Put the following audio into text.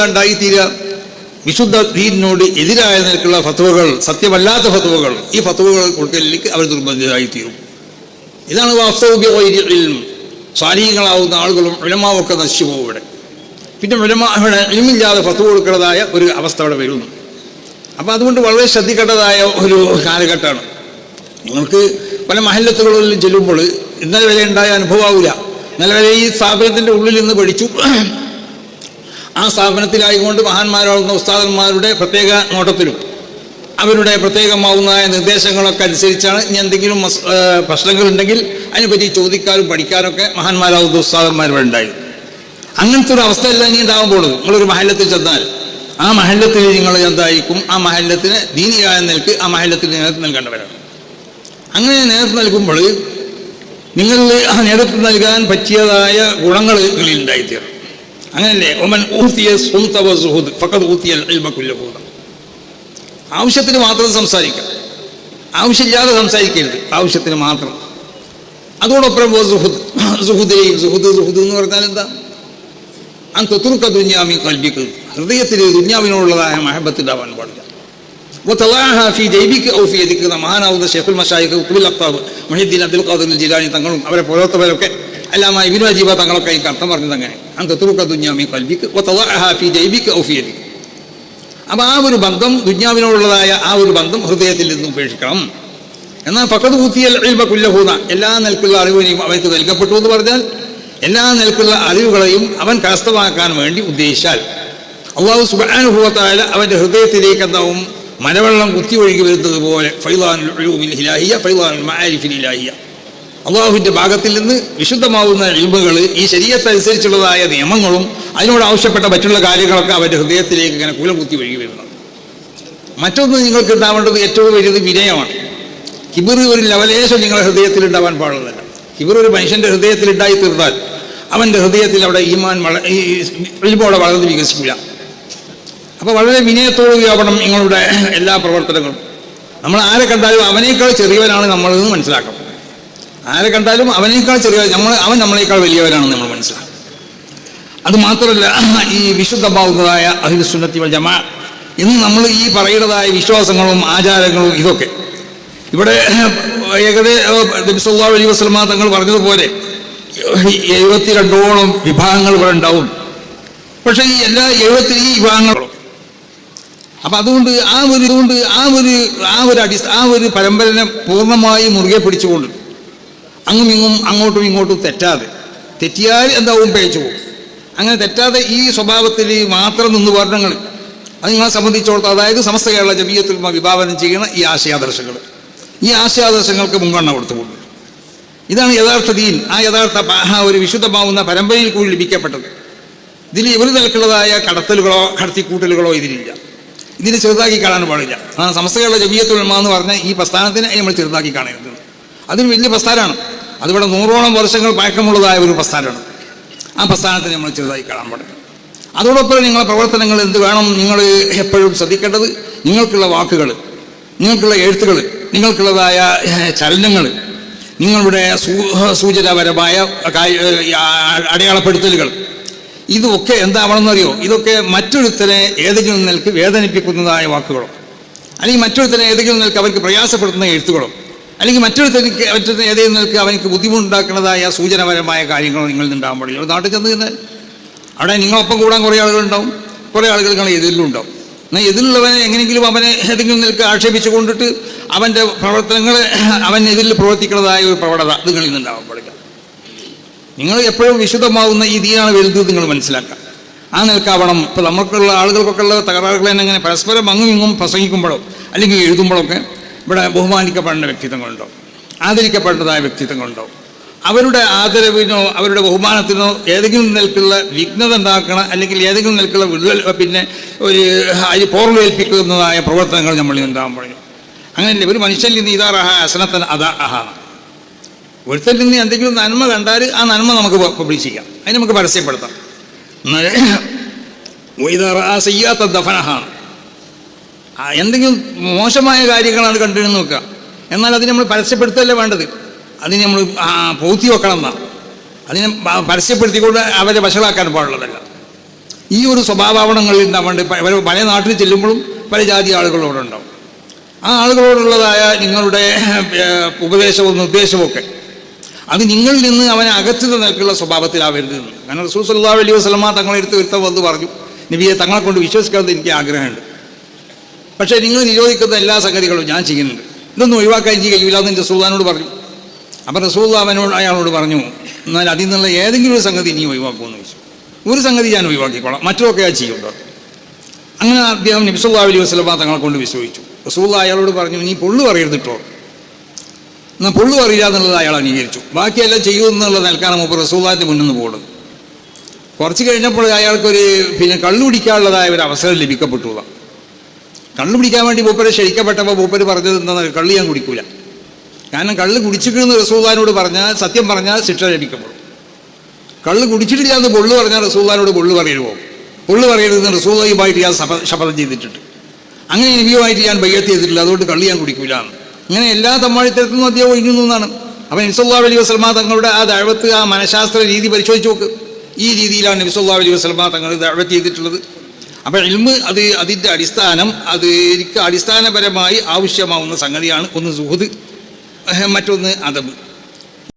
ഉണ്ടായിത്തീരുക വിശുദ്ധ ദീനിനോട് എതിരായ നിലക്കുള്ള ഫത്വകൾ സത്യമല്ലാത്ത ഫത്വകൾ ഈ ഫത്വകൾ കൊടുക്കലിലേക്ക് അവർ നിർബന്ധിതരായിത്തീരും ഇതാണ് വാസ്തവിക സ്വാധീനങ്ങളാവുന്ന ആളുകളും ഉലമാവൊക്കെ നശിച്ചു പോകും ഇവിടെ. പിന്നെ ഉലമ ഇവിടെ ഫത്തു ഫത്വ കൊടുക്കുന്നതായ ഒരു അവസ്ഥ അവിടെ വരുന്നു. അപ്പോൾ അതുകൊണ്ട് വളരെ ശ്രദ്ധിക്കേണ്ടതായ ഒരു കാലഘട്ടമാണ്. നിങ്ങൾക്ക് പല മഹല്ലത്തുകളിലും ചെല്ലുമ്പോൾ ഇന്നലെ വരെ ഉണ്ടായ അനുഭവമാവില്ല. ഇന്നലെ വരെ ഈ സ്ഥാപനത്തിന്റെ ഉള്ളിൽ നിന്ന് പഠിച്ചു. ആ സ്ഥാപനത്തിലായിക്കൊണ്ട് മഹാന്മാരാകുന്ന ഉസ്താദന്മാരുടെ പ്രത്യേക നോട്ടത്തിലും അവരുടെ പ്രത്യേകമാവുന്നതായ നിർദ്ദേശങ്ങളൊക്കെ അനുസരിച്ചാണ് ഇനി എന്തെങ്കിലും പ്രശ്നങ്ങളുണ്ടെങ്കിൽ അതിനെപ്പറ്റി ചോദിക്കാനും പഠിക്കാനൊക്കെ മഹാന്മാരാകുന്ന ഉസ്താദന്മാരിവിടെ ഉണ്ടായി. അങ്ങനത്തെ ഒരു അവസ്ഥയല്ല ഇനി ഉണ്ടാകാൻ പോകുന്നത് നിങ്ങളൊരു മഹല്ലത്തിൽ ചെന്നാൽ ആ മഹല്ലത്തിൽ നിങ്ങൾ എന്തായിരിക്കും? ആ മഹല്ലത്തിന് ദീനിയായ നിലയ്ക്ക് ആ മഹല്ലത്തിന് നേതൃത്വം നൽകേണ്ടവരാണ്. അങ്ങനെ നേതൃത്വം നൽകുമ്പോൾ നിങ്ങളിൽ ആ നേതൃത്വം നൽകാൻ പറ്റിയതായ ഗുണങ്ങൾ നിങ്ങളിൽ ഉണ്ടായിത്തീരും അങ്ങനല്ലേ? ഒമൻ ഊത്തിയ സുഹൃത്തവ ഊത്തിയ ആവശ്യത്തിന് മാത്രം സംസാരിക്കാം. ആവശ്യമില്ലാതെ സംസാരിക്കരുത്. ആവശ്യത്തിന് മാത്രം. അതോടൊപ്പം എന്ന് പറഞ്ഞാൽ എന്താ? അൻ തൊത്തുറുക്ക ദുന്യാമി കൽബിക്ക് ഹൃദയത്തിൽ ദുന്യാമിനോടുള്ളതായ മഹബത്തുണ്ടാവാൻ പാടില്ല. മഹാനാവുന്ന ഷെഫുൽ മഷായിഖ് ഉക്കുൽ അക്താബ് മഹിദ്ദീൻ അബ്ദുൽ ഖാദുൽ ജിലാനി തങ്ങളും അവരെ പോലത്തവരൊക്കെ അല്ലാമ വിനോജീവ തങ്ങളൊക്കെ എനിക്ക് അർത്ഥം പറഞ്ഞത് അങ്ങനെ. അന്ത തുറുക്ക ദുഞ്ഞാമി കൽവിക്ക് ഹാഫി ജൈവിക്ക് ഔഫിയലി അപ്പോൾ ആ ഒരു ബന്ധം ദുഞ്ഞാവിനോടുള്ളതായ ആ ഒരു ബന്ധം ഹൃദയത്തിൽ നിന്ന് ഉപേക്ഷിക്കണം. എന്നാൽ ഫക്കത് ഊത്തിയൽ അഴിമ കുല്ലഹൂന എല്ലാ നിലക്കുള്ള അറിവിനെയും അവർക്ക് നൽകപ്പെട്ടു എന്ന് പറഞ്ഞാൽ എല്ലാ നിലക്കുള്ള അറിവുകളെയും അവൻ കരസ്ഥമാക്കാൻ വേണ്ടി ഉദ്ദേശിച്ചാൽ അള്ളാഹു സുഖാനുഭവത്തായ അവന്റെ ഹൃദയത്തിലേക്ക് എന്താവും? മലവെള്ളം കുത്തി ഒഴുകി വരുന്നത് പോലെ. ഫൈലാനുൽ ഹിലാഹിയ ഫൈലാനുൽ മാരിഫിൽ ഇലാഹിയ. അള്ളാഹുവിന്റെ ഭാഗത്തിൽ നിന്ന് വിശുദ്ധമാവുന്ന ഇൽമുകൾ ഈ ശരീരത്തനുസരിച്ചുള്ളതായ നിയമങ്ങളും അതിനോട് ആവശ്യപ്പെട്ട മറ്റുള്ള കാര്യങ്ങളൊക്കെ അവന്റെ ഹൃദയത്തിലേക്ക് ഇങ്ങനെ കുലം കുത്തി ഒഴുകി വരുന്നത് മറ്റൊന്ന് നിങ്ങൾക്ക് ഉണ്ടാവേണ്ടത് ഏറ്റവും വലിയത് വിനയമാണ്. കിബിർ ഒരു ലവലേശം നിങ്ങളുടെ ഹൃദയത്തിൽ ഉണ്ടാവാൻ പാടുള്ളതല്ല. കിബിർ ഒരു മനുഷ്യന്റെ ഹൃദയത്തിൽ ഉണ്ടായി തീർന്നാൽ അവന്റെ ഹൃദയത്തിൽ അവിടെ ഈമാൻ വള ഇൽമോടെ വളർന്ന് വികസിക്കില്ല. അപ്പോൾ വളരെ വിനയത്തോടു വ്യാപണം നിങ്ങളുടെ എല്ലാ പ്രവർത്തനങ്ങളും. നമ്മൾ ആരെ കണ്ടാലും അവനേക്കാൾ ചെറിയവനാണ് നമ്മളെന്ന് മനസ്സിലാക്കണം ആരെ കണ്ടാലും അവനേക്കാൾ ചെറിയ നമ്മൾ അവൻ നമ്മളേക്കാൾ വലിയവരാണെന്ന് നമ്മൾ മനസ്സിലാക്കും. അത് മാത്രമല്ല ഈ വിശുദ്ധ അഹിൽസുന്നത്തി വൽ ജമാ ഇന്ന് നമ്മൾ ഈ പറയുന്നതായ വിശ്വാസങ്ങളും ആചാരങ്ങളും ഇതൊക്കെ. ഇവിടെ ഏകദേശം അലി വസ്ലമ തങ്ങൾ പറഞ്ഞതുപോലെ എഴുപത്തിരണ്ടോളം വിഭാഗങ്ങൾ ഇവിടെ ഉണ്ടാവും. പക്ഷേ ഈ എല്ലാ എഴുപത്തി ഈ വിഭാഗങ്ങളും അപ്പം അതുകൊണ്ട് ആ ഒരു ഇതുകൊണ്ട് ആ ഒരു ആ ഒരു അടി ആ ഒരു പരമ്പരനെ പൂർണമായി മുറുകെ പിടിച്ചുകൊണ്ട് അങ്ങും ഇങ്ങും അങ്ങോട്ടും ഇങ്ങോട്ടും തെറ്റാതെ. തെറ്റിയാൽ എന്താവും? പേച്ചു പോകും. അങ്ങനെ തെറ്റാതെ ഈ സ്വഭാവത്തിൽ മാത്രം നിന്ന് വർണങ്ങൾ അത് നിങ്ങളെ സംബന്ധിച്ചിടത്തോളം അതായത് സമസ്ത കേരള ജമീയത്തിൽ വിഭാവനം ചെയ്യുന്ന ഈ ആശയാദർശങ്ങൾ. ഈ ആശയാദർശങ്ങൾക്ക് മുൻഗണന കൊടുത്തുകൊണ്ട് ഇതാണ് യഥാർത്ഥ ദീൻ. ആ യഥാർത്ഥ ആ ഒരു വിശുദ്ധമാവുന്ന പരമ്പരയിൽ കൂടി ലഭിക്കപ്പെട്ടത്. ഇതിൽ ഇവർ നിലക്കുള്ളതായ കടത്തലുകളോ കടത്തിക്കൂട്ടലുകളോ ഇതിലില്ല. ഇതിനെ ചെറുതാക്കി കാണാൻ പാടില്ല. ആ സമസ്തകളുടെ ജമീയത്തുൽമ എന്ന് പറഞ്ഞ ഈ പ്രസ്ഥാനത്തിനെ നമ്മൾ ചെറുതാക്കി കാണരുത് അതൊരു വലിയ പ്രസ്ഥാനമാണ്. അതിവിടെ നൂറോളം വർഷങ്ങൾ പഴക്കമുള്ളതായ ഒരു പ്രസ്ഥാനമാണ്. ആ പ്രസ്ഥാനത്തിനെ നമ്മൾ ചെറുതായി കാണാൻ പാടില്ല. അതോടൊപ്പം നിങ്ങളുടെ പ്രവർത്തനങ്ങൾ എന്ത് വേണം നിങ്ങൾ എപ്പോഴും ശ്രദ്ധിക്കേണ്ടത് നിങ്ങൾക്കുള്ള വാക്കുകൾ നിങ്ങൾക്കുള്ള എഴുത്തുകൾ നിങ്ങൾക്കുള്ളതായ ചലനങ്ങൾ നിങ്ങളുടെ സൂചനാപരമായ അടയാളപ്പെടുത്തലുകൾ ഇതൊക്കെ എന്താവണമെന്നറിയോ? ഇതൊക്കെ മറ്റൊരുത്തരെ ഏതെങ്കിലും നിലയ്ക്ക് വേദനിപ്പിക്കുന്നതായ വാക്കുകളോ അല്ലെങ്കിൽ മറ്റൊരുത്തരെ ഏതെങ്കിലും നിലയ്ക്ക് അവർക്ക് പ്രയാസപ്പെടുത്തുന്ന എഴുത്തുകളോ അല്ലെങ്കിൽ മറ്റൊരു തനിക്ക് മറ്റൊരു ഏതേ നിൽക്കുക അവനക്ക് ബുദ്ധിമുട്ടുണ്ടാക്കുന്നതായ സൂചനപരമായ കാര്യങ്ങൾ നിങ്ങൾ നിന്നുണ്ടാകാൻ പാടില്ല നാട്ടിൽ ചെന്ന് കഴിഞ്ഞാൽ അവിടെ നിങ്ങളൊപ്പം കൂടാൻ കുറേ ആളുകളുണ്ടാവും. കുറേ ആളുകൾ നിങ്ങൾ എതിരിലും ഉണ്ടാവും. എന്നാൽ എതിലുള്ളവനെ എങ്ങനെയെങ്കിലും അവനെ ഏതെങ്കിലും നിൽക്കുക ആക്ഷേപിച്ചു കൊണ്ടിട്ട് അവന്റെ പ്രവർത്തനങ്ങൾ അവൻ എതിരിൽ പ്രവർത്തിക്കുന്നതായ ഒരു പ്രവണത നിങ്ങളിൽ നിന്നുണ്ടാവാൻ പാടില്ല നിങ്ങൾ എപ്പോഴും വിശുദ്ധമാവുന്ന ഈ ദീനാണ് വലുത് നിങ്ങൾ മനസ്സിലാക്കുക. ആ നിൽക്കാവണം ഇപ്പോൾ നമുക്കുള്ള ആളുകൾക്കൊക്കെ ഉള്ള തകരാറുകൾ തന്നെ അങ്ങനെ പരസ്പരം അങ്ങും ഇങ്ങും പ്രസംഗിക്കുമ്പോഴോ അല്ലെങ്കിൽ എഴുതുമ്പോഴൊക്കെ ഇവിടെ ബഹുമാനിക്കപ്പെടേണ്ട വ്യക്തിത്വങ്ങളുണ്ടോ? ആദരിക്കപ്പെടേണ്ടതായ വ്യക്തിത്വങ്ങളുണ്ടോ? അവരുടെ ആദരവിനോ അവരുടെ ബഹുമാനത്തിനോ ഏതെങ്കിലും നിലക്കുള്ള വിഘ്നത ഉണ്ടാക്കണം അല്ലെങ്കിൽ ഏതെങ്കിലും നിലക്കുള്ള വിടുതൽ പിന്നെ ഒരു അരി പോർവേൽപ്പിക്കുന്നതായ പ്രവർത്തനങ്ങൾ നമ്മളിൽ ഉണ്ടാകാൻ പറഞ്ഞു അങ്ങനെയല്ലേ? ഒരു മനുഷ്യനിൽ നിന്ന് ഇതാറഹ അസനത്തൻ അതാ അഹാണ് ഒരുത്തൽ നിന്ന് എന്തെങ്കിലും നന്മ കണ്ടാൽ ആ നന്മ നമുക്ക് പബ്ലിഷ് ചെയ്യാം അതിന് നമുക്ക് പരസ്യപ്പെടുത്താം. എന്നാൽ സയ്യാത്ത ദഫനഹാണ് എന്തെങ്കിലും മോശമായ കാര്യങ്ങളാണ് കണ്ടിരുന്ന് നോക്കുക. എന്നാൽ അതിന് നമ്മൾ പരസ്യപ്പെടുത്തല്ലേ വേണ്ടത്? അതിന് നമ്മൾ പൂത്തി വെക്കണം എന്നാണ് അതിനെ പരസ്യപ്പെടുത്തിക്കൊണ്ട് അവരെ വഷളാക്കാൻ പാടുള്ളതല്ല. ഈ ഒരു സ്വഭാവങ്ങളിൽ ഉണ്ടാവേണ്ട പല നാട്ടിൽ ചെല്ലുമ്പോഴും പല ജാതി ആളുകളോട് ഉണ്ടാവും. ആ ആളുകളോടുള്ളതായ നിങ്ങളുടെ ഉപദേശവും നിർദ്ദേശവും ഒക്കെ അത് നിങ്ങളിൽ നിന്ന് അവനെ അകത്തു നിൽക്കുള്ള സ്വഭാവത്തിലാവരുത് അങ്ങനെ റസൂൽ സല്ലല്ലാഹു അലൈഹി വസ്ലമ തങ്ങളെടുത്ത് വന്ന് പറഞ്ഞു. നബിയെ തങ്ങളെ കൊണ്ട് വിശ്വസിക്കാമെന്ന് എനിക്ക് ആഗ്രഹമുണ്ട്. പക്ഷേ നിങ്ങൾ നിരോധിക്കുന്ന എല്ലാ സംഗതികളും ഞാൻ ചെയ്യുന്നുണ്ട്. ഇതൊന്നും ഒഴിവാക്കാൻ എനിക്ക് കഴിയില്ല എന്ന് എന്റെ സുൽത്താനോട് പറഞ്ഞു. അപ്പം റസൂൽ അവനോട് അയാളോട് പറഞ്ഞു എന്നാൽ അതിൽ നിന്നുള്ള ഏതെങ്കിലും ഒരു സംഗതി നീ ഒഴിവാക്കുമെന്ന് ചോദിച്ചു. ഒരു സംഗതി ഞാൻ ഒഴിവാക്കിക്കോളാം മറ്റൊക്കെ ഞാൻ ചെയ്യുള്ളൂ അങ്ങനെ അദ്ദേഹം നബിസുല്ലാ അലൈഹി വസ്ലമ തങ്ങളെ കൊണ്ട് വിശ്വസിച്ചു. റസൂള്ള അയാളോട് പറഞ്ഞു നീ പൊള്ളു പറയരുത് എന്നാൽ പൊള്ളു അറിയില്ല എന്നുള്ളത് അയാൾ അംഗീകരിച്ചു. ബാക്കിയെല്ലാം ചെയ്യൂ എന്നുള്ള നിൽക്കാണ് മുമ്പ് റസൂള്ളാന്റെ മുന്നിൽ നിന്ന് പോകുന്നത് കുറച്ച് കഴിഞ്ഞപ്പോൾ അയാൾക്കൊരു പിന്നെ കള്ളു പിടിക്കാനുള്ളതായ ഒരു അവസരം ലഭിക്കപ്പെട്ടു. കള്ളു പിടിക്കാൻ വേണ്ടി മൂപ്പര് ക്ഷണിക്കപ്പെട്ടപ്പോൾ മൂപ്പര് പറഞ്ഞത് എന്താ കള്ള് ഞാൻ കുടിക്കൂല. കാരണം കള്ള് കുടിച്ചിരിക്കുന്ന റസൂദാനോട് പറഞ്ഞാൽ സത്യം പറഞ്ഞാൽ ശിക്ഷ ലഭിക്കപ്പെടും കള്ള് കുടിച്ചിട്ടില്ല എന്ന് പൊള്ളു പറഞ്ഞാൽ റസൂദാനോട് പൊള്ളു പറയരുമോ പൊള്ളു പറയരുതെന്ന് റസൂള്ളയുമായിട്ട് ഞാൻ ശപ ശപഥം ചെയ്തിട്ടുണ്ട്. അങ്ങനെ നബിയുമായിട്ട് ഞാൻ ബയ്യത്ത് ചെയ്തിട്ടില്ല. അതുകൊണ്ട് കള്ളി ഞാൻ കുടിക്കൂല. ഇങ്ങനെ എല്ലാ നിന്നും അദ്ദേഹം ഒഴിഞ്ഞു എന്നാണ് അപ്പം നബിസല്ലാ അലൈഹി വസ്ലമ തങ്ങളുടെ ആ ദഴവത്ത് ആ മനഃശാസ്ത്ര രീതി പരിശോധിച്ച് നോക്ക്. ഈ രീതിയിലാണ് നബിസല്ലാ അലൈഹി വസ്ലമ തങ്ങൾ ദഴവത്ത് ചെയ്തിട്ടുള്ളത്. അപ്പം ഇൽമ് അത് അതിന്റെ അടിസ്ഥാനം അത് എനിക്ക് അടിസ്ഥാനപരമായി ആവശ്യമാവുന്ന സംഗതിയാണ്. ഒന്ന് സുഹൃത് മറ്റൊന്ന് അതബ്.